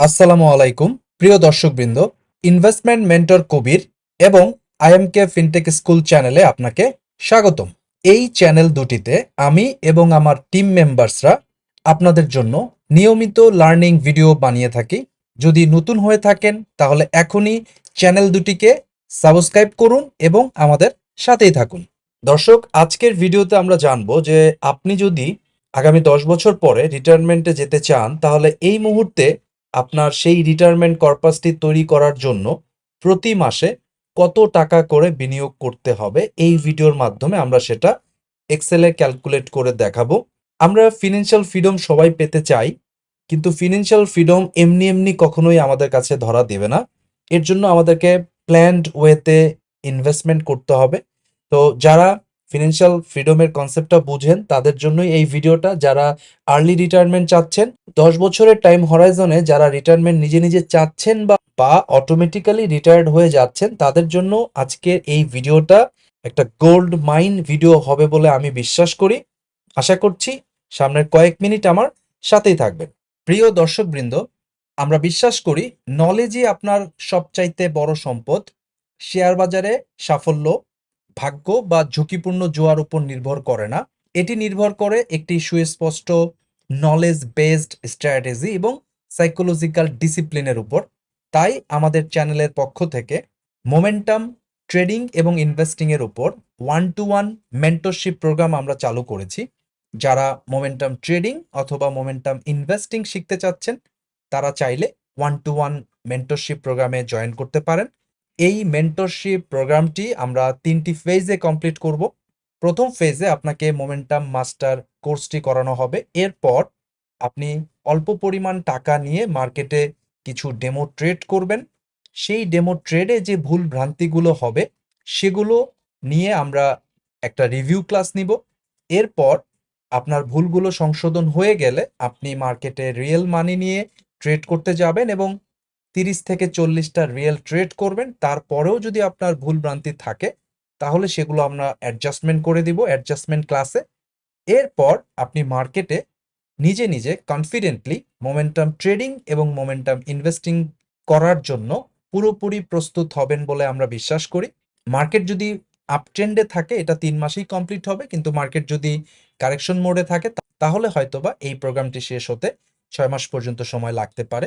আসসালামু আলাইকুম, প্রিয় দর্শকবৃন্দ ইনভেস্টমেন্ট মেন্টর কবির এবং আইএমকে ফিনটেক স্কুল চ্যানেলে আপনাকে স্বাগতম। এই চ্যানেল দুটিতে আমি এবং আমার টিম মেম্বার্সরা আপনাদের জন্য নিয়মিত লার্নিং ভিডিও বানিয়ে থাকি। যদি নতুন হয়ে থাকেন, তাহলে এখনই চ্যানেল দুটিকে সাবস্ক্রাইব করুন এবং আমাদের সাথেই থাকুন। দর্শক, আজকের ভিডিওতে আমরা জানব যে আপনি যদি আগামী দশ বছর পরে রিটায়ারমেন্টে যেতে চান, তাহলে এই মুহূর্তে আপনার সেই রিটায়ারমেন্ট কর্পাসটি তৈরি করার জন্য প্রতি মাসে কত টাকা করে বিনিয়োগ করতে হবে, এই ভিডিওর মাধ্যমে আমরা সেটা এক্সেলে ক্যালকুলেট করে দেখাবো। আমরা ফিনান্সিয়াল ফ্রিডম সবাই পেতে চাই, কিন্তু ফিনান্সিয়াল ফ্রিডম এমনি এমনি কখনোই আমাদের কাছে ধরা দেবে না। এর জন্য আমাদেরকে প্ল্যান্ড ওয়েতে ইনভেস্টমেন্ট করতে হবে। তো যারা ফিনান্সিয়াল ফ্রিডমের কনসেপ্টটা বুঝেন, তাদের জন্যই এই ভিডিওটা যারা আর্লি রিটায়ারমেন্ট চাচ্ছেন, দশ বছরের টাইম হরাইজনে যারা রিটায়ারমেন্ট নিজে নিজে চাচ্ছেন বা বা অটোমেটিক্যালি রিটায়ার্ড হয়ে যাচ্ছেন, তাদের জন্য আজকের এই ভিডিওটা একটা গোল্ড মাইন ভিডিও হবে বলে আমি বিশ্বাস করি। আশা করছি সামনের কয়েক মিনিট আমার সাথেই থাকবেন। প্রিয় দর্শকবৃন্দ, আমরা বিশ্বাস করি নলেজই আপনার সবচাইতে বড় সম্পদ। শেয়ার বাজারে সাফল্য ভাগ্য বা ঝুঁকিপূর্ণ জোয়ার উপর নির্ভর করে না। এটি নির্ভর করে একটি সুস্পষ্ট নলেজ বেসড স্ট্র্যাটেজি এবং সাইকোলজিক্যাল ডিসিপ্লিনের উপর। তাই আমাদের চ্যানেলের পক্ষ থেকে মোমেন্টাম ট্রেডিং এবং ইনভেস্টিংয়ের উপর one to one mentorship programme আমরা চালু করেছি। যারা মোমেন্টাম ট্রেডিং অথবা মোমেন্টাম ইনভেস্টিং শিখতে চাচ্ছেন, তারা চাইলে ওয়ান টু ওয়ান মেন্টরশিপ প্রোগ্রামে জয়েন করতে পারেন। এই মেন্টরশিপ প্রোগ্রামটি আমরা তিনটি ফেজে কমপ্লিট করব। প্রথম ফেজে আপনাকে মোমেন্টাম মাস্টার কোর্সটি করানো হবে। এরপর আপনি অল্প পরিমাণ টাকা নিয়ে মার্কেটে কিছু ডেমো ট্রেড করবেন। সেই ডেমো ট্রেডে যে ভুল ভ্রান্তিগুলো হবে, সেগুলো নিয়ে আমরা একটা রিভিউ ক্লাস নিব। এরপর আপনার ভুলগুলো সংশোধন হয়ে গেলে আপনি মার্কেটে রিয়েল মানি নিয়ে ট্রেড করতে যাবেন এবং তিরিশ থেকে চল্লিশটা রিয়েল ট্রেড করবেন, তারপরেও যদি আপনার ভুল ভ্রান্তি থাকে, তাহলে সেগুলো আমরা অ্যাডজাস্টমেন্ট করে দিব অ্যাডজাস্টমেন্ট ক্লাসে এরপর আপনি মার্কেটে নিজে নিজে কনফিডেন্টলি মোমেন্টাম ট্রেডিং এবং মোমেন্টাম ইনভেস্টিং করার জন্য পুরোপুরি প্রস্তুত হবেন বলে আমরা বিশ্বাস করি। মার্কেট যদি আপট্রেন্ডে থাকে, এটা তিন মাসেই কমপ্লিট হবে, কিন্তু মার্কেট যদি কারেকশন মোডে থাকে তাহলে হয়তোবা এই প্রোগ্রামটি শেষ হতে ছয় মাস পর্যন্ত সময় লাগতে পারে।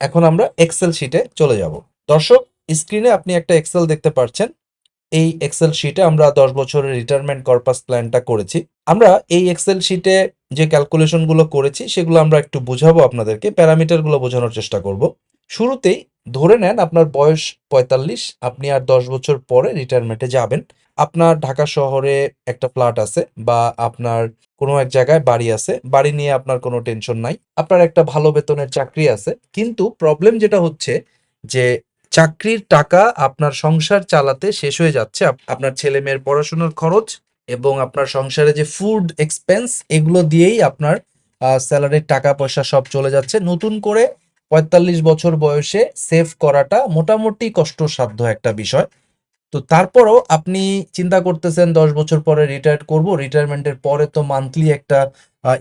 এখন আমরা এক্সেল শিটে চলে যাব। দর্শক স্ক্রিনে আপনি একটা এক্সেল দেখতে পাচ্ছেন এই এক্সেল শিটে আমরা দশ বছরের রিটায়ারমেন্ট কর্পাস প্ল্যানটা করেছি। আমরা এই এক্সেল শিটে যে ক্যালকুলেশনগুলো করেছি, সেগুলো আমরা একটু বোঝাবো আপনাদেরকে প্যারামিটারগুলো বোঝানোর চেষ্টা করব। শুরুতেই ধরে নেন আপনার বয়স পঁয়তাল্লিশ, আপনি আর দশ বছর পরে রিটায়ারমেন্টে যাবেন। আপনার ঢাকা শহরে একটা ফ্ল্যাট আছে বা আপনার কোনো এক জায়গায় বাড়ি আছে, বাড়ি নিয়ে আপনার কোনো টেনশন নাই। আপনার একটা ভালো বেতনের চাকরি আছে, কিন্তু প্রবলেম যেটা হচ্ছে যে চাকরির টাকা আপনার সংসার চালাতে শেষ হয়ে যাচ্ছে। আপ- আপনার ছেলে মেয়ের পড়াশোনার খরচ এবং আপনার সংসারে যে ফুড এক্সপেন্স এগুলো দিয়েই আপনার স্যালারির টাকা পয়সা সব চলে যাচ্ছে। নতুন করে পঁয়তাল্লিশ বছর বয়সে সেভ করাটা মোটামুটি কষ্টসাধ্য একটা বিষয়। তো তারপরও আপনি চিন্তা করতেছেন দশ বছর পরে রিটায়ার করব রিটায়ারমেন্টের পরে তো মান্থলি একটা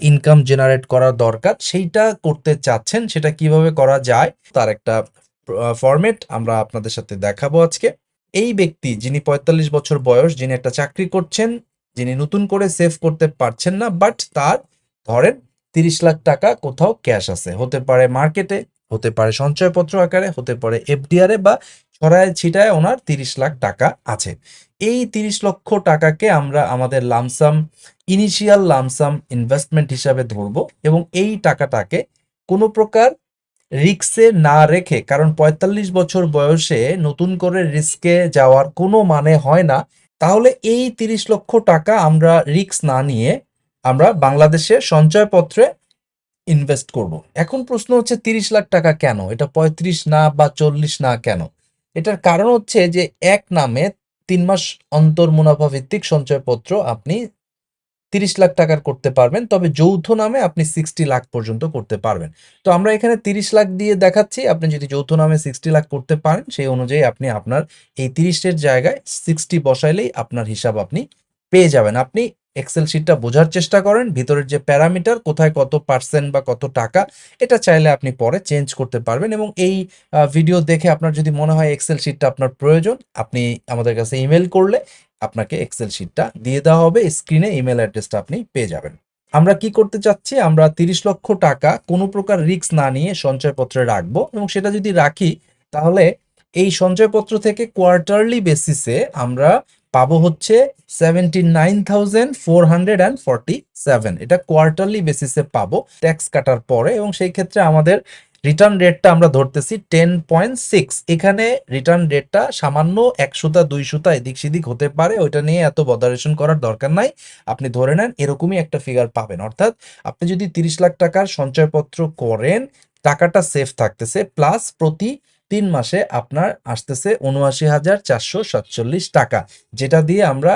ইনকাম জেনারেট করা দরকার। সেইটা করতে চাচ্ছেন, সেটা কীভাবে করা যায় তার একটা ফরম্যাট আমরা আপনাদের সাথে দেখাবো আজকে। এই ব্যক্তি যিনি পঁয়তাল্লিশ বছর বয়স, যিনি একটা চাকরি করছেন, যিনি নতুন করে সেভ করতে পারছেন না বাট তার ধরেন তিরিশ লাখ টাকা কোথাও ক্যাশ আছে। হতে পারে মার্কেটে হতে পারে সঞ্চয়পত্র আকারে, হতে পারে এফডিআরে বা ছড়ায় ছিটায় ওনার তিরিশ লাখ টাকা আছে। এই তিরিশ লক্ষ টাকাকে আমরা আমাদের লামসাম, ইনিশিয়াল লামসাম ইনভেস্টমেন্ট হিসাবে ধরবো এবং এই টাকাটাকে কোনো প্রকার রিস্কে না রেখে, কারণ পঁয়তাল্লিশ বছর বয়সে নতুন করে রিস্কে যাওয়ার কোনো মানে হয় না, তাহলে এই তিরিশ লক্ষ টাকা আমরা রিস্ক না নিয়ে আমরা বাংলাদেশের সঞ্চয়পত্রে ইনভেস্ট করব। এখন প্রশ্ন হচ্ছে তিরিশ লাখ টাকা কেন? এটা পঁয়ত্রিশ না বা চল্লিশ না কেন? এটার কারণ হচ্ছে যে এক নামে তিন মাস অন্তর মুনাফা ভিত্তিক সঞ্চয়পত্র আপনি তিরিশ লাখ টাকার করতে পারবেন, তবে যৌথ নামে আপনি সিক্সটি লাখ পর্যন্ত করতে পারবেন। তো আমরা এখানে তিরিশ লাখ দিয়ে দেখাচ্ছি, আপনি যদি যৌথ নামে সিক্সটি লাখ করতে পারেন, সেই অনুযায়ী আপনি আপনার এই তিরিশের জায়গায় সিক্সটি বসাইলেই আপনার হিসাব আপনি পেয়ে যাবেন। আপনি এক্সেল শিটটা বোঝার চেষ্টা করেন, ভিতরের যে প্যারামিটার, কোথায় কত পার্সেন্ট বা কত টাকা, এটা চাইলে আপনি পরে চেঞ্জ করতে পারবেন এবং এই ভিডিও দেখে আপনার যদি মনে হয় এক্সেল শিটটা আপনার প্রয়োজন, আপনি আমাদের কাছে ইমেল করলে আপনাকে এক্সেল শিটটা দিয়ে দেওয়া হবে স্ক্রিনে ইমেল অ্যাড্রেসটা আপনি পেয়ে যাবেন। আমরা কি করতে চাচ্ছি? আমরা তিরিশ লক্ষ টাকা কোনো প্রকার রিস্ক না নিয়ে সঞ্চয়পত্রে রাখব এবং সেটা যদি রাখি, তাহলে এই সঞ্চয়পত্র থেকে কোয়ার্টারলি বেসিসে আমরা পাবো হচ্ছে seventy nine thousand four hundred and seven এটা কোয়ার্টারলি বেসিসে পাবো ট্যাক্স কাটার পরে এবং সেই ক্ষেত্রে আমাদের রিটার্ন রেটটা আমরা ধরতেছি টেন পয়েন্ট সিক্স এখানে রিটার্ন রেটটা সামান্য একশোটা, দুইশোটা এদিক সেদিক হতে পারে, ওইটা নিয়ে এত বদারেশন করার দরকার নাই। আপনি ধরে নেন এরকমই একটা ফিগার পাবেন। অর্থাৎ আপনি যদি তিরিশ লাখ টাকার সঞ্চয়পত্র করেন, টাকাটা সেফ থাকতেছে। প্লাস প্রতি তিন মাসে আপনার আসতেছে উনআশি হাজার চারশো সাতচল্লিশ টাকা, যেটা দিয়ে আমরা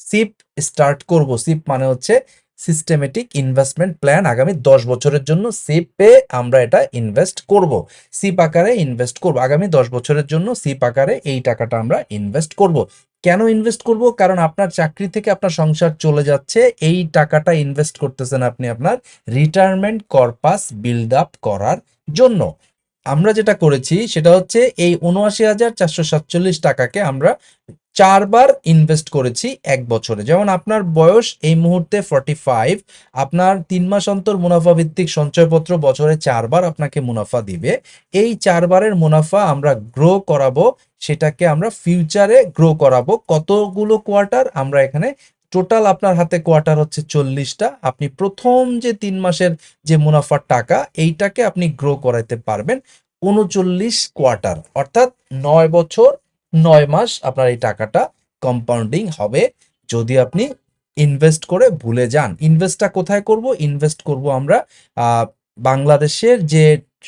সিপ স্টার্ট করব। সিপ মানে হচ্ছে সিস্টেমেটিক ইনভেস্টমেন্ট প্ল্যান আগামী দশ বছরের জন্য সিপে আমরা এটা ইনভেস্ট করব। সিপ আকারে ইনভেস্ট করব। আগামী দশ বছরের জন্য সিপ আকারে এই টাকাটা আমরা ইনভেস্ট করব। কেন ইনভেস্ট করব? কারণ আপনার চাকরি থেকে আপনার সংসার চলে যাচ্ছে, এই টাকাটা ইনভেস্ট করতেছেন আপনি আপনার রিটায়ারমেন্ট কর্পাস বিল্ড আপ করার জন্য। আমরা যেটা করেছি সেটা হচ্ছে এই উনআশি হাজার চারশো সাতচল্লিশ টাকাকে আমরা চারবার ইনভেস্ট করেছি এক বছরে। যেমন আপনার বয়স এই মুহূর্তে ফর্টি ফাইভ আপনার তিন মাস অন্তর মুনাফা ভিত্তিক সঞ্চয়পত্র বছরে চারবার আপনাকে মুনাফা দিবে। এই চারবারের মুনাফা আমরা গ্রো করাবো, সেটাকে আমরা ফিউচারে গ্রো করাবো। কতগুলো কোয়ার্টার আমরা এখানে টোটাল আপনার হাতে কোয়ার্টার হচ্ছে চল্লিশটা। আপনি প্রথম যে তিন মাসের যে মুনাফার টাকা, এইটাকে আপনি গ্রো করাইতে পারবেন উনচল্লিশ কোয়ার্টার অর্থাৎ নয় বছর, নয় মাস আপনার এই টাকাটা কম্পাউন্ডিং হবে। যদি আপনি ইনভেস্ট করে ভুলে যান ইনভেস্টটা কোথায় করব? ইনভেস্ট করব আমরা বাংলাদেশের যে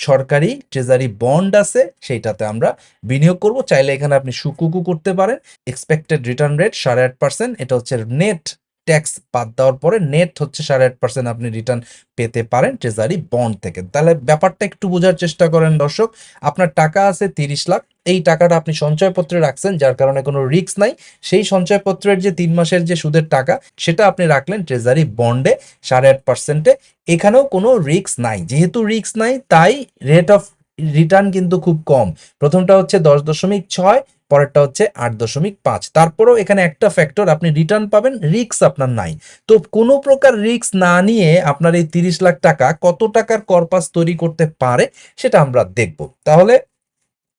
সরকারি ট্রেজারি বন্ড আছে, সেইটাতে আমরা বিনিয়োগ করব। চাইলে এখানে আপনি সুকুকু করতে পারেন। এক্সপেক্টেড রিটার্ন রেট সাড়ে আট পার্সেন্ট এটা হচ্ছে নেট ট্যাক্স বাদ দেওয়ার পরে নেট হচ্ছে সাড়ে আট পার্সেন্ট আপনি রিটার্ন পেতে পারেন ট্রেজারি বন্ড থেকে। তাহলে ব্যাপারটা একটু বোঝার চেষ্টা করেন দর্শক, আপনার টাকা আছে তিরিশ লাখ, এই টাকাটা আপনি সঞ্চয়পত্রে রাখছেন, যার কারণে কোনো রিস্ক নাই। সেই সঞ্চয়পত্রের যে তিন মাসের যে সুদের টাকা, সেটা আপনি রাখলেন ট্রেজারি বন্ডে সাড়ে আট পার্সেন্টে এখানেও কোনো রিস্ক নাই। যেহেতু রিস্ক নাই, তাই রেট অফ রিটার্ন কিন্তু খুব কম। প্রথমটা হচ্ছে দশ দশমিক ছয় পরেরটা হচ্ছে আট দশমিক পাঁচ। তারপরেও এখানে একটা ফ্যাক্টর আপনি রিটার্ন পাবেন রিক্স আপনার নাই। তো কোনো প্রকার রিক্স না নিয়ে আপনার এই তিরিশ লাখ টাকা কত টাকার করপাস তৈরি করতে পারে সেটা আমরা দেখব। তাহলে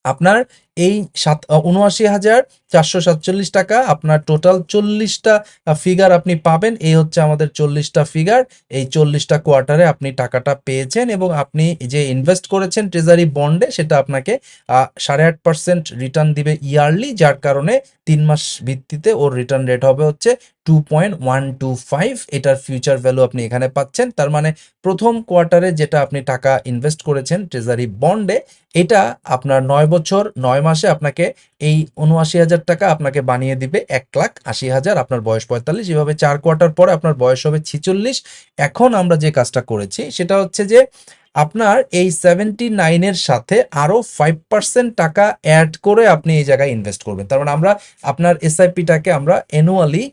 আপনার এই সাত উনআশি হাজার চারশো সাতচল্লিশ টাকা, আপনার টোটাল চল্লিশটা ফিগার আপনি পাবেন। এই হচ্ছে আমাদের চল্লিশটা ফিগার এই চল্লিশটা কোয়ার্টারে আপনি টাকাটা পেয়েছেন এবং আপনি যে ইনভেস্ট করেছেন ট্রেজারি বন্ডে সেটা আপনাকে সাড়ে আট পার্সেন্ট রিটার্ন দিবে ইয়ারলি যার কারণে তিন মাস ভিত্তিতে ওর রিটার্ন রেট হবে হচ্ছে two point one two five এটার ফিউচার ভ্যালু আপনি এখানে পাচ্ছেন। তার মানে প্রথম কোয়ার্টারে যেটা আপনি টাকা ইনভেস্ট করেছেন ট্রেজারি বন্ডে এটা আপনার নয় বছর, নয় মাসে আপনাকে এই উনআশি হাজার টাকা আপনাকে বানিয়ে দিবে এক লাখ আশি হাজার, আপনার বয়স পঁয়তাল্লিশ। এভাবে চার কোয়ার্টার পরে আপনার বয়স হবে ছিচল্লিশ। এখন আমরা যে কাজটা করেছি, সেটা হচ্ছে যে আপনার এই সেভেন্টি নাইনের সাথে আরও ফাইভ পার্সেন্ট টাকা অ্যাড করে আপনি এই জায়গায় ইনভেস্ট করবেন। তার মানে আমরা আপনার এসআইপিটাকে আমরা অ্যানুয়ালি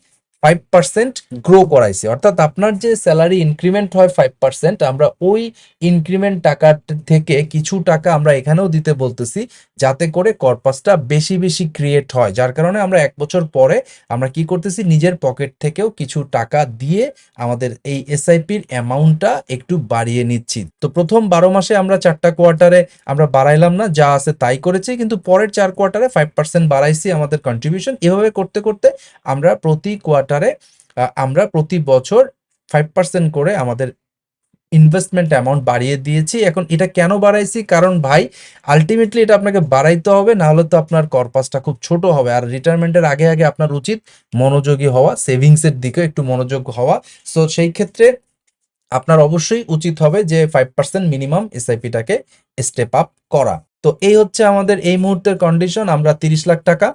ফাইভ পার্সেন্ট গ্রো করাইছি। অর্থাৎ আপনার যে স্যালারি ইনক্রিমেন্ট হয় ফাইভ পার্সেন্ট আমরা ওই ইনক্রিমেন্ট টাকা থেকে কিছু টাকা আমরা এখানেও দিতে বলতেছি, যাতে করে কর্পাসটা বেশি বেশি ক্রিয়েট হয়। যার কারণে আমরা এক বছর পরে আমরা কি করতেছি, নিজের পকেট থেকেও কিছু টাকা দিয়ে আমাদের এই এসআইপির অ্যামাউন্টটা একটু বাড়িয়ে নিচ্ছি। তো প্রথম বারো মাসে আমরা চারটা কোয়ার্টারে আমরা বাড়াইলাম না, যা আছে তাই করেছি, কিন্তু পরের চার কোয়ার্টারে ফাইভ পার্সেন্ট বাড়াইছি আমাদের কন্ট্রিবিউশন এভাবে করতে করতে আমরা প্রতি কোয়ার্টারে আমরা প্রতি বছর ফাইভ পার্সেন্ট করে আমাদের ইনভেস্টমেন্ট অ্যামাউন্ট বাড়িয়ে দিয়েছি। এখন এটা কেন বাড়াইছি? কারণ ভাই আলটিমেটলি এটা আপনাকে বাড়াইতে হবে না হলে তো আপনার কর্পাসটা খুব ছোট হবে। আর রিটায়ারমেন্টের আগে আগে আপনার উচিত মনোযোগী হওয়া সেভিংসের দিকে একটু মনোযোগ হওয়া। সো সেই ক্ষেত্রে আপনার অবশ্যই উচিত হবে যে ফাইভ পার্সেন্ট মিনিমাম এসআইপিটাকে স্টেপ আপ করা। তো এই হচ্ছে আমাদের এই মুহূর্তের কন্ডিশন আমরা তিরিশ লাখ টাকা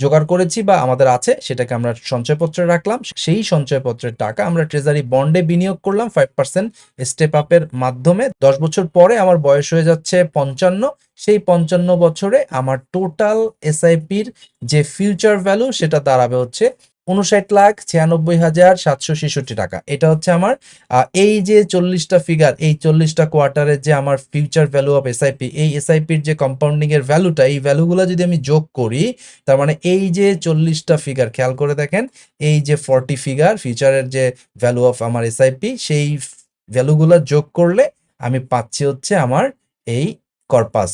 জোগাড় করেছি বা আমাদের আছে, সেটাকে আমরা সঞ্চয়পত্রে রাখলাম। সেই সঞ্চয়পত্রের টাকা আমরা ট্রেজারি বন্ডে বিনিয়োগ করলাম ফাইভ পার্সেন্ট স্টেপ আপের মাধ্যমে। দশ বছর পরে আমার বয়স হয়ে যাচ্ছে পঞ্চান্ন। সেই পঞ্চান্ন বছরে আমার টোটাল এসআইপির যে ফিউচার ভ্যালু সেটা দাঁড়াবে হচ্ছে উনষাট লাখ ছিয়ানব্বই হাজার সাতশো ছেষট্টি টাকা। এটা হচ্ছে আমার এই যে চল্লিশটা ফিগার এই চল্লিশটা কোয়ার্টারের যে আমার ফিউচার ভ্যালু অফ এসআইপি এই এসআইপির যে কম্পাউন্ডিং এর ভ্যালুটা এই ভ্যালুগুলো যদি আমি যোগ করি, তার মানে এই যে চল্লিশটা ফিগার খেয়াল করে দেখেন, এই যে ফর্টি ফিগার ফিউচারের যে ভ্যালু অফ আমার এসআইপি সেই ভ্যালুগুলো যোগ করলে আমি পাচ্ছি হচ্ছে আমার এই কর্পাস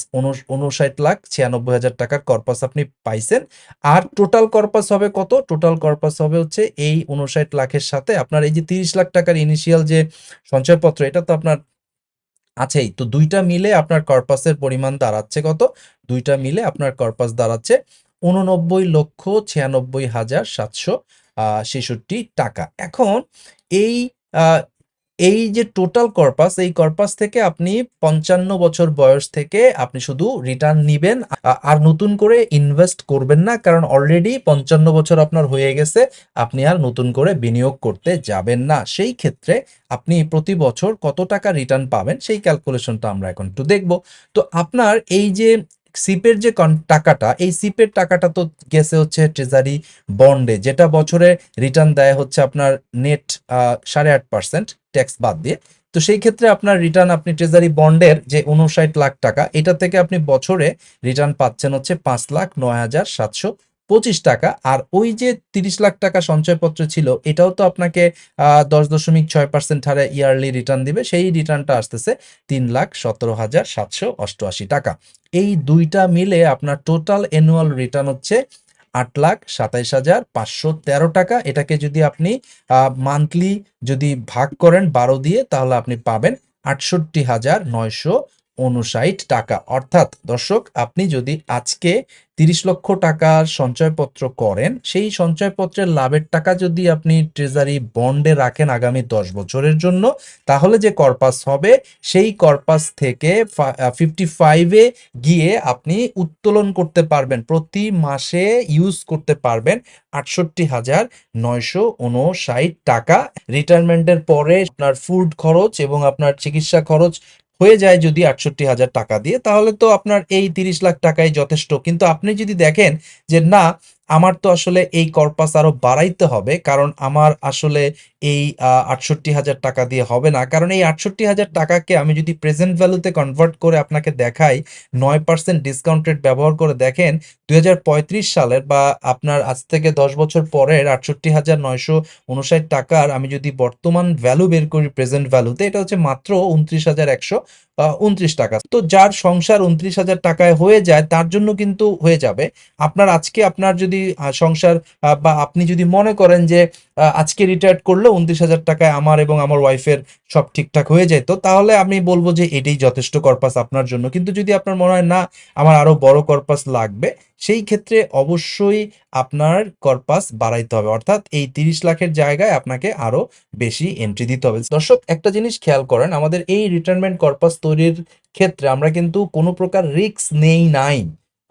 উনষাট লাখ ছিয়ানব্বই হাজার টাকার করপাস আপনি পাইছেন। আর টোটাল করপাস হবে কত? টোটাল করপাস হবে হচ্ছে এই উনষাট লাখের সাথে আপনার এই যে তিরিশ লাখ টাকার ইনিশিয়াল যে সঞ্চয়পত্র, এটা তো আপনার আছেই। তো দুইটা মিলে আপনার করপাসের পরিমাণ দাঁড়াচ্ছে কত? দুইটা মিলে আপনার করপাস দাঁড়াচ্ছে উননব্বই লক্ষ ছিয়ানব্বই হাজার সাতশো টাকা। এখন এই এই যে টোটাল কর্পাস এই কর্পাস থেকে আপনি পঞ্চান্ন বছর বয়স থেকে আপনি শুধু রিটার্ন নিবেন আর নতুন করে ইনভেস্ট করবেন না, কারণ অলরেডি পঞ্চান্ন বছর আপনার হয়ে গেছে, আপনি আর নতুন করে বিনিয়োগ করতে যাবেন না। সেই ক্ষেত্রে আপনি প্রতি বছর কত টাকা রিটার্ন পাবেন, সেই ক্যালকুলেশনটা আমরা এখন একটু দেখব। তো আপনার এই যে সিপের যে টাকাটা, এই সিপের টাকাটা তো গেছে হচ্ছে ট্রেজারি বন্ডে যেটা বছরে রিটার্ন দেয় হচ্ছে আপনার নেট সাড়ে আট পার্সেন্ট ট্যাক্স বাদ দিয়ে। তো সেই ক্ষেত্রে আপনার রিটার্ন আপনি ট্রেজারি বন্ডের যে উনষাট লাখ টাকা, এটা থেকে আপনি বছরে রিটার্ন পাচ্ছেন হচ্ছে পাঁচ লাখ নয় হাজার সাতশো পঁচিশ টাকা, আর ওই যে তিরিশ লাখ টাকা সঞ্চয়পত্র ছিল, এটাও তো আপনাকে দশ দশমিক ছয় পার্সেন্ট হারে ইয়ারলি রিটার্ন দিবে, সেই রিটার্নটা আসতেছে তিন লাখ সতেরো হাজার সাতশো অষ্টআশি টাকা। এই দুইটা মিলে আপনার টোটাল অ্যানুয়াল রিটার্ন হচ্ছে আট লাখ সাতাইশ হাজার পাঁচশো তেরো টাকা। এটাকে যদি আপনি মান্থলি যদি ভাগ করেন বারো দিয়ে, তাহলে আপনি পাবেন আটষট্টি হাজার নয়শো উনষাট টাকা। অর্থাৎ দর্শক, আপনি যদি আজকে তিরিশ লক্ষ টাকার সঞ্চয়পত্র করেন, সেই সঞ্চয়পত্রের লাভের টাকা যদি আপনি ট্রেজারি বন্ডে রাখেন আগামী দশ বছরের জন্য, তাহলে যে কর্পাস হবে, সেই কর্পাস থেকে ফিফটি ফাইভে গিয়ে আপনি উত্তোলন করতে পারবেন। প্রতি মাসে ইউজ করতে পারবেন আটষট্টি হাজার নয়শো উনষাট টাকা। রিটায়ারমেন্টের পরে আপনার ফুড খরচ এবং আপনার চিকিৎসা খরচ হয়ে যায় যদি আটষট্টি হাজার টাকা দিয়ে, তাহলে তো আপনার এই তিরিশ লাখ টাকাই যথেষ্ট। কিন্তু আপনি যদি দেখেন যে না আমার তো আসলে এই কর্পাস আরও বাড়াইতে হবে, কারণ আমার আসলে এই আটষট্টি হাজার টাকা দিয়ে হবে না। কারণ এই আটষট্টি হাজার টাকাকে আমি যদি প্রেজেন্ট ভ্যালুতে কনভার্ট করে আপনাকে দেখাই, নয় পার্সেন্ট ডিসকাউন্ট রেট ব্যবহার করে দেখেন, দুই হাজার পঁয়ত্রিশ সালের বা আপনার আজ থেকে দশ বছর পরের আটষট্টি হাজার নয়শো উনষাট টাকার আমি যদি বর্তমান ভ্যালু বের করি প্রেজেন্ট ভ্যালুতে এটা হচ্ছে মাত্র উনত্রিশ হাজার একশো উনত্রিশ টাকা। তো যার সংসার উনত্রিশ হাজার টাকায় হয়ে যায়, তার জন্য কিন্তু হয়ে যাবে। আপনার আজকে আপনার যদি আহ, সংসার বা আপনি যদি মনে করেন যে আজকে রিটায়ার্ড করলে উনত্রিশ হাজার টাকায় আমার এবং আমার ওয়াইফের সব ঠিকঠাক হয়ে যেত তাহলে আমি বলব যে এটাই যথেষ্ট কর্পাস আপনার জন্য। কিন্তু যদি আপনার মনে হয় না আমার আরও বড় কর্পাস লাগবে সেই ক্ষেত্রে অবশ্যই আপনার কর্পাস বাড়াইতে হবে। অর্থাৎ এই তিরিশ লাখের জায়গায় আপনাকে আরও বেশি এন্ট্রি দিতে হবে। দর্শক একটা জিনিস খেয়াল করেন আমাদের এই রিটায়ারমেন্ট কর্পাস তৈরির ক্ষেত্রে আমরা কিন্তু কোনো প্রকার রিস্ক নেই নাই।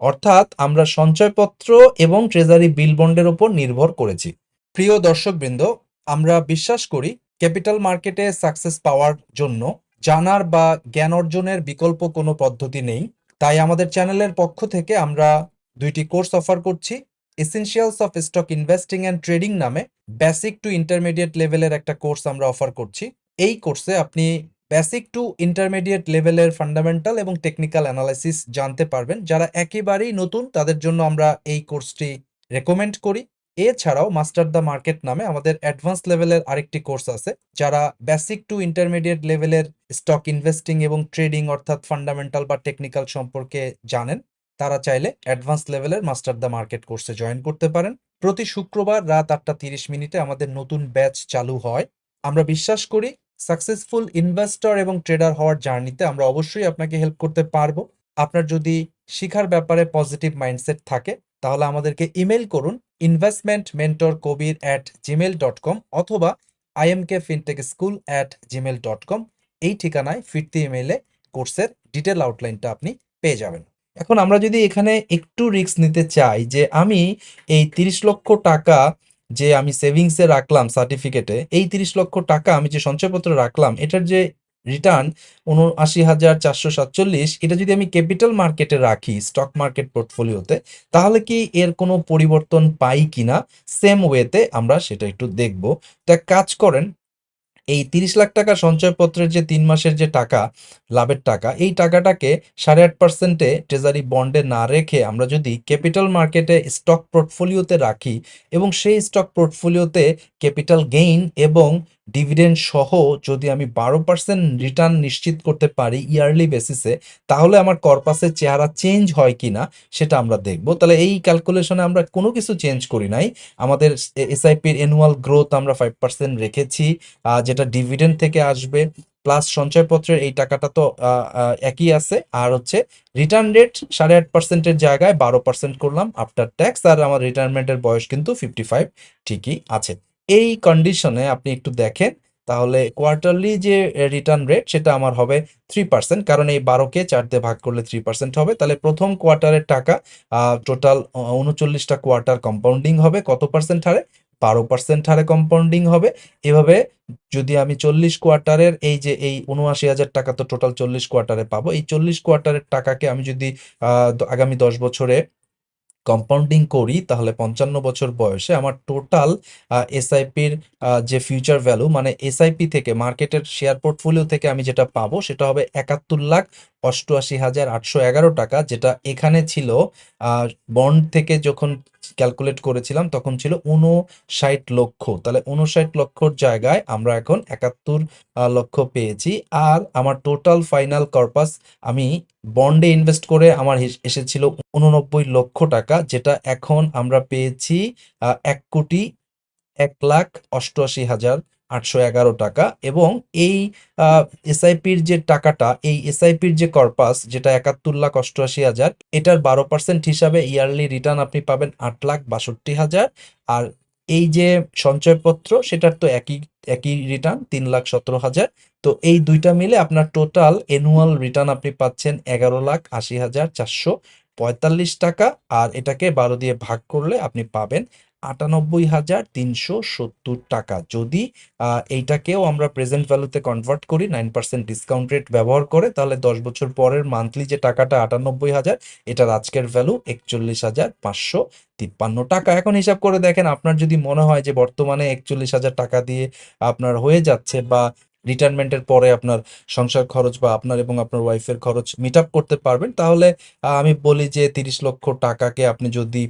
অর্থাৎ আমরা সঞ্চয়পত্র এবং ট্রেজারি বিল বন্ডের উপর নির্ভর করেছি। প্রিয় দর্শকবৃন্দ, আমরা বিশ্বাস করি ক্যাপিটাল মার্কেটে সাকসেস পাওয়ার জন্য জানার বা জ্ঞান অর্জনের বিকল্প কোনো পদ্ধতি নেই। তাই আমাদের চ্যানেলের পক্ষ থেকে আমরা দুইটি কোর্স অফার করছি। Essentials of stock investing and trading নামে বেসিক টু ইন্টারমিডিয়েট লেভেলের একটা কোর্স আমরা অফার করছি। এই কোর্সে আপনি বেসিক টু ইন্টারমিডিয়েট লেভেলের ফান্ডামেন্টাল এবং টেকনিক্যাল অ্যানালাইসিস জানতে পারবেন। যারা একেবারেই নতুন, তাদের জন্য আমরা এই কোর্সটি রেকমেন্ড করি। এছাড়াও মাস্টার দ্য মার্কেট নামে আমাদের অ্যাডভান্স লেভেলের আরেকটি কোর্স আছে, যারা বেসিক টু ইন্টারমিডিয়েট লেভেলের স্টক ইনভেস্টিং এবং ট্রেডিং অর্থাৎ ফান্ডামেন্টাল বা টেকনিক্যাল সম্পর্কে জানেন, তারা চাইলে অ্যাডভান্স লেভেলের মাস্টার দ্য মার্কেট কোর্সে জয়েন করতে পারেন। প্রতি শুক্রবার রাত আটটা তিরিশ মিনিটে আমাদের নতুন ব্যাচ চালু হয়। আমরা বিশ্বাস করি সাকসেসফুল ইনভেস্টর এবং ট্রেডার হওয়ার জার্নিতে আমরা অবশ্যই আপনাকে হেল্প করতে পারব। আপনার যদি শিখার ব্যাপারে পজিটিভ মাইন্ডসেট থাকে, তাহলে আমাদেরকে ইমেল করুন investment mentor Kabir at Gmail dot com অথবা I M K fintech school at Gmail dot com এই ঠিকানায় ফিরতি ইমেইলে কোর্সের ডিটেল আউটলাইনটা আপনি পেয়ে যাবেন। এখন আমরা যদি এখানে একটু রিস্ক নিতে চাই যে আমি এই তিরিশ লক্ষ টাকা যে আমি সেভিংসে রাখলাম সার্টিফিকেটে এই তিরিশ লক্ষ টাকা আমি যে সঞ্চয়পত্র রাখলাম, এটার যে রিটার্ন উনআশি হাজার চারশো সাতচল্লিশ, এটা যদি আমি ক্যাপিটাল মার্কেটে রাখি স্টক মার্কেট পোর্টফোলিওতে তাহলে কি এর কোনো পরিবর্তন পাই কিনা? সেম ওয়েতে আমরা সেটা একটু দেখব। তা কাজ করেন এই তিরিশ লাখ টাকা সঞ্চয়পত্রের যে তিন মাসের যে টাকা, লাভের টাকা, এই টাকাটাকে সাড়ে আট পার্সেন্টে ট্রেজারি বন্ডে না রেখে আমরা যদি ক্যাপিটাল মার্কেটে স্টক পোর্টফোলিওতে রাখি এবং সেই স্টক পোর্টফোলিওতে ক্যাপিটাল গেইন এবং ডিভিডেন্ড সহ যদি আমি বারো পার্সেন্ট রিটার্ন নিশ্চিত করতে পারি ইয়ারলি বেসিসে তাহলে আমার কর্পাসের চেহারা চেঞ্জ হয় কিনা সেটা আমরা দেখব। তাহলে এই ক্যালকুলেশনে আমরা কোনো কিছু চেঞ্জ করি নাই। আমাদের এসআইপির অ্যানুয়াল গ্রোথ আমরা ফাইভ পার্সেন্ট রেখেছি যেটা ডিভিডেন্ড থেকে আসবে প্লাস সঞ্চয়পত্রের এই টাকাটা তো একই আছে। আর হচ্ছে রিটার্ন রেট সাড়ে আট পার্সেন্টের জায়গায় বারো পার্সেন্ট করলাম আফটার ট্যাক্স আর আমার রিটায়ারমেন্টের বয়স কিন্তু ফিফটি ফাইভ ঠিকই আছে। এই কন্ডিশনে আপনি একটু দেখেন, তাহলে কোয়ার্টারলি যে রিটার্ন রেট সেটা আমার হবে থ্রি পার্সেন্ট কারণ এই বারোকে চার দিয়ে ভাগ করলে থ্রি পার্সেন্ট হবে। তাহলে প্রথম কোয়ার্টারের টাকা টোটাল উনচল্লিশটা কোয়ার্টার কম্পাউন্ডিং হবে, কত পার্সেন্ট হারে? বারো পার্সেন্ট হারে কম্পাউন্ডিং হবে। এভাবে যদি আমি চল্লিশ কোয়ার্টারের এই যে, এই উনআশি হাজার টাকা তো টোটাল চল্লিশ কোয়ার্টারে পাবো। এই চল্লিশ কোয়ার্টারের টাকাকে আমি যদি আগামী দশ বছরে কম্পাউন্ডিং করি, তাহলে পঞ্চান্ন বছর বয়সে আমার টোটাল এসআইপির যে ফিউচার ভ্যালু মানে এসআইপি থেকে মার্কেটের শেয়ার পোর্টফোলিও থেকে আমি যেটা পাবো সেটা হবে একাত্তর লাখ অষ্টআশি হাজার আটশো এগারো টাকা, যেটা এখানে ছিল বন্ড থেকে যখন ক্যালকুলেট করেছিলাম, তখন ছিল উনষাট লক্ষ। তাহলে উনষাট লক্ষর জায়গায় আমরা এখন একাত্তর লক্ষ পেয়েছি। আর আমার টোটাল ফাইনাল কর্পাস আমি বন্ডে ইনভেস্ট করে আমার এসেছিল উননব্বই লক্ষ টাকা, যেটা এখন আমরা পেয়েছি এক কোটি এক লাখ অষ্টআশি হাজার। আটশো এগারো টাকা এবং এই এসআইপির যে টাকাটা, এই এসআইপির যে কর্পাস, যেটা একাত্তর লাখ অষ্টআশি হাজার, এটার বারো পার্সেন্ট হিসাবে ইয়ারলি রিটার্ন আপনি পাবেন আট লাখ বাষট্টি হাজার। আর এই যে সঞ্চয়পত্র, সেটার তো একই একই রিটার্ন, তিন লাখ সতেরো হাজার। তো এই দুইটা মিলে আপনার টোটাল অ্যানুয়াল রিটার্ন আপনি পাচ্ছেন এগারো লাখ আশি হাজার চারশো পঁয়তাল্লিশ টাকা। আর এটাকে বারো দিয়ে ভাগ করলে আপনি পাবেন আটানব্বই হাজার তিনশো সত্তর টাকা। যদি এইটাকেও আমরা প্রেজেন্ট ভ্যালুতে কনভার্ট করি নাইন পার্সেন্ট ডিসকাউন্ট রেট ব্যবহার করে, তাহলে দশ বছর পরের মান্থলি যে টাকাটা আটানব্বই হাজার, এটার আজকের ভ্যালু একচল্লিশ হাজার পাঁচশো তিপ্পান্ন টাকা। এখন হিসাব করে দেখেন, আপনার যদি মনে হয় যে বর্তমানে একচল্লিশ হাজার টাকা দিয়ে আপনার হয়ে যাচ্ছে বা রিটায়ারমেন্টের পরে আপনার সংসার খরচ বা আপনার এবং আপনার ওয়াইফের খরচ মিট আপ করতে পারবেন। তাহলে আমি বলি যে তিরিশ লক্ষ টাকাকে আপনি যদি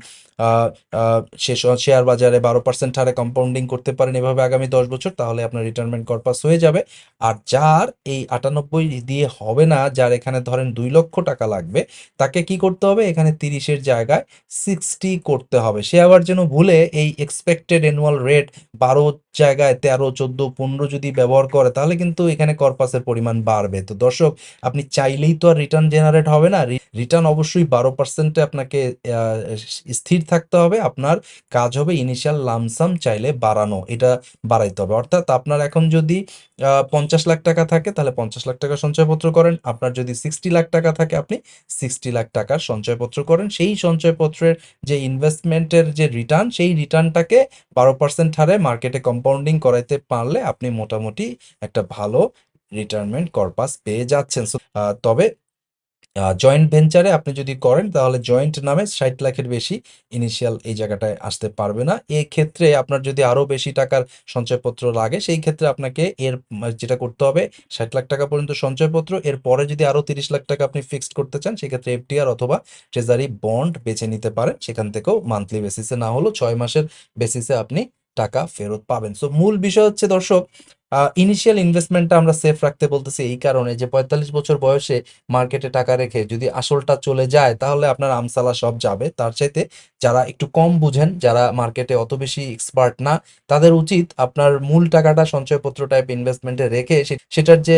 শেয়ার বাজারে বারো পার্সেন্ট হারে কম্পাউন্ডিং করতে পারেন এভাবে আগামী দশ বছর, তাহলে আপনার রিটায়ারমেন্ট কর্পাস হয়ে যাবে। আর যার এই আটানব্বই দিয়ে হবে না, যার এখানে ধরেন দুই লক্ষ টাকা লাগবে, তাকে কি করতে হবে? এখানে তিরিশের জায়গায় সিক্সটি করতে হবে। সে আবার যেন ভুলে এই এক্সপেক্টেড অ্যানুয়াল রেট বারো জায়গায় তেরো, চোদ্দ, পনেরো যদি ব্যবহার করে, তাহলে কিন্তু এখানে করপাসের পরিমাণ বাড়বে। তো দর্শক, আপনি চাইলেই তো আর রিটার্ন জেনারেট হবে না। রিটার্ন অবশ্যই বারো পার্সেন্টে আপনাকে স্থির থাকতে হবে। আপনার কাজ হবে ইনিশিয়াল লামসাম চাইলে বাড়ানো। এটা বাড়াইতে হবে। অর্থাৎ আপনার এখন যদি পঞ্চাশ লাখ টাকা থাকে, তাহলে পঞ্চাশ লাখ টাকা সঞ্চয়পত্র করেন। আপনার যদি সিক্সটি লাখ টাকা থাকে, আপনি সিক্সটি লাখ টাকার সঞ্চয়পত্র করেন। সেই সঞ্চয়পত্রের যে ইনভেস্টমেন্টের যে রিটার্ন সেই রিটার্নটাকে বারো পার্সেন্ট হারে মার্কেটে কম্পাউন্ডিং করাইতে পারলে আপনি মোটামুটি একটা ভালো রিটায়ারমেন্ট কর্পাস পেয়ে যাচ্ছেন। তবে জয়েন্ট ভেঞ্চারে আপনি যদি করেন, তাহলে জয়েন্ট নামে ষাট লাখের বেশি ইনিশিয়াল এই জায়গাটায় আসতে পারবে না। ক্ষেত্রে আপনার যদি আরও বেশি টাকার সঞ্চয়পত্র লাগে, সেই ক্ষেত্রে আপনাকে এর যেটা করতে হবে, ষাট লাখ টাকা পর্যন্ত সঞ্চয়পত্র এর পরে যদি আরও তিরিশ লাখ টাকা আপনি ফিক্সড করতে চান, সেক্ষেত্রে এফটিআর অথবা ট্রেজারি বন্ড বেছে নিতে পারেন। সেখান থেকেও মান্থলি বেসিসে না হলেও ছয় মাসের বেসিসে আপনি টাকা ফেরত পাবেন। সো মূল বিষয় হচ্ছে, দর্শক ইনিশিয়াল ইনভেস্টমেন্টটা আমরা সেফ রাখতে বলতেছি এই কারণে যে পঁয়তাল্লিশ বছর বয়সে মার্কেটে টাকা রেখে যদি আসলটা চলে যায়, তাহলে আপনার আমসালা সব যাবে। তার চাইতে যারা একটু কম বুঝেন, যারা মার্কেটে অত বেশি এক্সপার্ট না, তাদের উচিত আপনার মূল টাকাটা সঞ্চয়পত্র টাইপ ইনভেস্টমেন্টে রেখে সেটার যে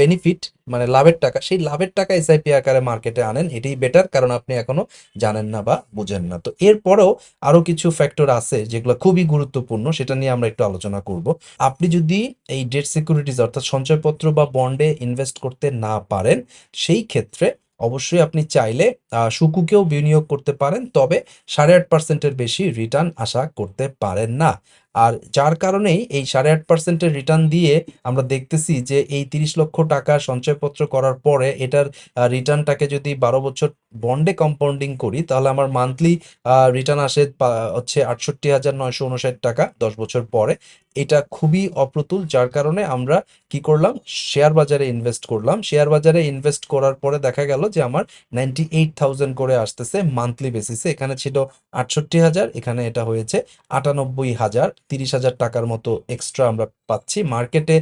বেনিফিট মানে লাভের টাকা, সেই লাভের টাকা এসআইপি আকারে মার্কেটে আনেন, এটাই বেটার কারণ আপনি এখনও জানেন না বা বুঝেন না। তো এরপরেও আরও কিছু ফ্যাক্টর আছে যেগুলো খুবই গুরুত্বপূর্ণ, সেটা নিয়ে আমরা একটু আলোচনা করব। আপনি যদি এই ডেট সিকিউরিটিজ অর্থাৎ সঞ্চয়পত্র বা বন্ডে ইনভেস্ট করতে না পারেন, সেই ক্ষেত্রে অবশ্যই আপনি চাইলে সুকুকেও বিনিয়োগ করতে পারেন, তবে সাড়ে আট পার্সেন্টের বেশি রিটার্ন আশা করতে পারেন না। আর যার কারণেই এই সাড়ে আট পার্সেন্টের রিটার্ন দিয়ে আমরা দেখতেছি যে এই তিরিশ লক্ষ টাকা সঞ্চয়পত্র করার পরে এটার রিটার্নটাকে যদি বারো বছর বন্ডে কম্পাউন্ডিং করি, তাহলে আমার মান্থলি রিটার্ন আসে হচ্ছে আটষট্টি হাজার নয়শো উনষাট টাকা দশ বছর পরে। এটা খুবই অপ্রতুল, যার কারণে আমরা কি করলাম? শেয়ার বাজারে ইনভেস্ট করলাম। শেয়ার বাজারে ইনভেস্ট করার পরে দেখা গেল যে আমার নাইনটি এইট থাউজেন্ড করে আসতেছে মান্থলি বেসিসে এখানে ছিল আটষট্টি হাজার, এখানে এটা হয়েছে আটানব্বই হাজার। তিরিশ হাজার টাকার মতো এক্সট্রা আমরা পাচ্ছি মার্কেটে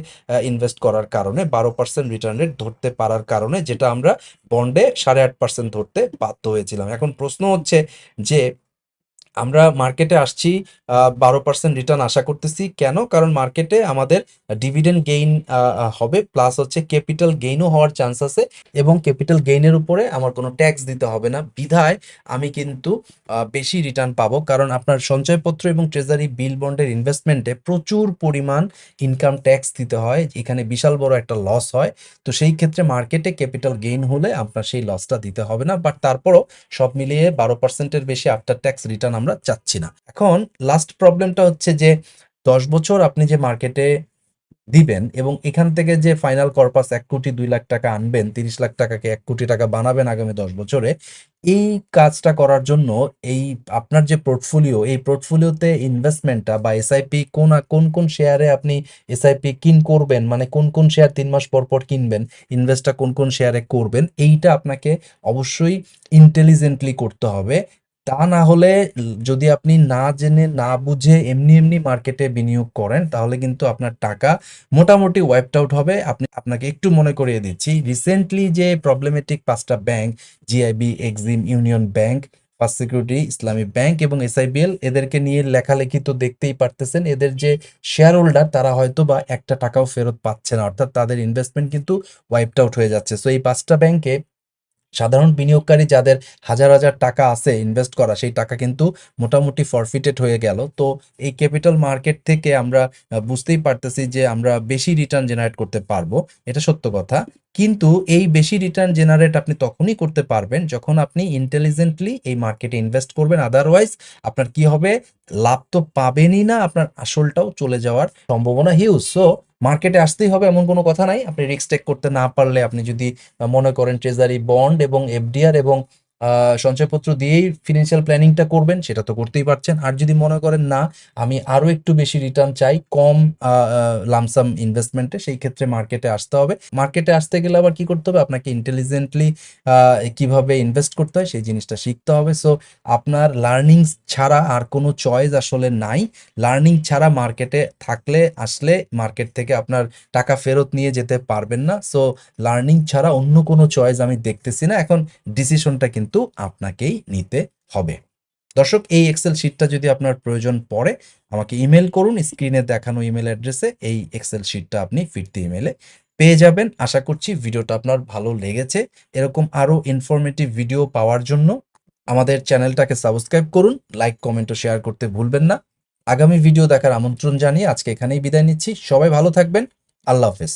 ইনভেস্ট করার কারণে, বারো পার্সেন্ট রিটার্ন রেট ধরতে পারার কারণে, যেটা আমরা বন্ডে সাড়ে আট পার্সেন্ট ধরতে বাধ্য হয়েছিলাম। এখন প্রশ্ন হচ্ছে যে আমরা মার্কেটে আসছি বারো পার্সেন্ট রিটার্ন আশা করতেছি। কেন? কারণ মার্কেটে আমাদের ডিভিডেন্ড গেইন হবে প্লাস হচ্ছে ক্যাপিটাল গেইনও হওয়ার চান্স আছে এবং ক্যাপিটাল গেইনের উপরে আমার কোনো ট্যাক্স দিতে হবে না। বিধায় আমি কিন্তু বেশি রিটার্ন পাবো। কারণ আপনার সঞ্চয়পত্র এবং ট্রেজারি বিল বন্ডের ইনভেস্টমেন্টে প্রচুর পরিমাণ ইনকাম ট্যাক্স দিতে হয়। এখানে বিশাল বড় একটা লস হয়। তো সেই ক্ষেত্রে মার্কেটে ক্যাপিটাল গেইন হলে আপনার সেই লসটা দিতে হবে না। বাট তারপরও সব মিলিয়ে বারো পার্সেন্টের বেশি আফটার ট্যাক্স রিটার্ন চাচ্ছি না। এখন লাস্ট প্রবলেমটা হচ্ছে যে দশ বছর আপনি যে মার্কেটে দিবেন এবং এখান থেকে যে ফাইনাল কর্পাস এক কোটি দুই লাখ টাকা আনবেন, তিরিশ লাখ টাকাকে এক কোটি টাকা বানাবেন আগামী দশ বছরে, এই কাজটা করার জন্য এই আপনার যে পোর্টফোলিও এই পোর্টফোলিওতে ইনভেস্টমেন্টটা বা এসআইপি কোন কোন কোন শেয়ারে আপনি এসআইপি কিন করবেন মানে কোন কোন শেয়ার তিন মাস পর পর কিনবেন ইনভেস্টটা কোন কোন শেয়ারে করবেন, এইটা আপনাকে অবশ্যই ইন্টেলিজেন্টলি করতে হবে। তা না হলে যদি আপনি না জেনে, না বুঝে এমনি এমনি মার্কেটে বিনিয়োগ করেন, তাহলে কিন্তু আপনার টাকা মোটামুটি ওয়াইপড আউট হবে। আপনি, আপনাকে একটু মনে করিয়ে দিচ্ছি। রিসেন্টলি যে প্রবলেমেটিক পাঁচটা bank GIB Exim Union Bank First Security Islami Bank এবং এসআইবিএল এদেরকে নিয়ে লেখালেখি তো দেখতেই পারতেছেন। এদের যে শেয়ার হোল্ডার তারা হয়তো বা একটা টাকাও ফেরত পাচ্ছে না। অর্থাৎ তাদের ইনভেস্টমেন্ট কিন্তু ওয়াইপড আউট হয়ে যাচ্ছে। সো এই পাঁচটা ব্যাংকে সাধারণ বিনিয়োগকারী যাদের হাজার হাজার টাকা আছে ইনভেস্ট করা, সেই টাকা কিন্তু মোটামুটি ফরফিটেড হয়ে গেল। তো এই ক্যাপিটাল মার্কেট থেকে আমরা বুঝতেই পারতেছি যে আমরা বেশি রিটার্ন জেনারেট করতে পারব, এটা সত্য কথা। কিন্তু এই বেশি রিটার্ন জেনারেট আপনি তখনই করতে পারবেন যখন আপনি ইন্টেলিজেন্টলি এই মার্কেটে ইনভেস্ট করবেন। আদারওয়াইজ আপনার কি হবে? লাভ তো পাবেনই না, আপনার আসলটাও চলে যাওয়ার সম্ভাবনা হিউজ সো মার্কেটে আসতেই হবে, এমন কোনো কথা নাই। আপনি রিস্ক টেক করতে না পারলে আপনি যদি মনে করেন ট্রেজারি বন্ড এবং এফডিআর এবং সঞ্চয়পত্র দিয়েই ফিনান্সিয়াল প্ল্যানিংটা করবেন, সেটা তো করতেই পারছেন। আর যদি মনে করেন না, আমি আরও একটু বেশি রিটার্ন চাই কম লামসাম ইনভেস্টমেন্টে সেই ক্ষেত্রে মার্কেটে আসতে হবে। মার্কেটে আসতে গেলে আবার কি করতে হবে? আপনাকে ইন্টেলিজেন্টলি কীভাবে ইনভেস্ট করতে হয়, সেই জিনিসটা শিখতে হবে। সো আপনার লার্নিং ছাড়া আর কোনো চয়েস আসলে নাই। লার্নিং ছাড়া মার্কেটে থাকলে, আসলে মার্কেট থেকে আপনার টাকা ফেরত নিয়ে যেতে পারবেন না। সো লার্নিং ছাড়া অন্য কোনো চয়েস আমি দেখতেছি না। এখন ডিসিশনটা কিন্তু আপনাকেই নিতে হবে। দর্শক, এই এক্সেল শিটটা যদি আপনার প্রয়োজন পড়ে, আমাকে ইমেল করুন স্ক্রিনে দেখানো ইমেল অ্যাড্রেসে এই এক্সেল শিটটা আপনি ফিরতি ইমেলে পেয়ে যাবেন। আশা করছি ভিডিওটা আপনার ভালো লেগেছে। এরকম আরও ইনফরমেটিভ ভিডিও পাওয়ার জন্য আমাদের চ্যানেলটাকে সাবস্ক্রাইব করুন লাইক কমেন্ট ও শেয়ার করতে ভুলবেন না। আগামী ভিডিও দেখার আমন্ত্রণ জানিয়ে আজকে এখানেই বিদায় নিচ্ছি। সবাই ভালো থাকবেন। আল্লাহ হাফেজ।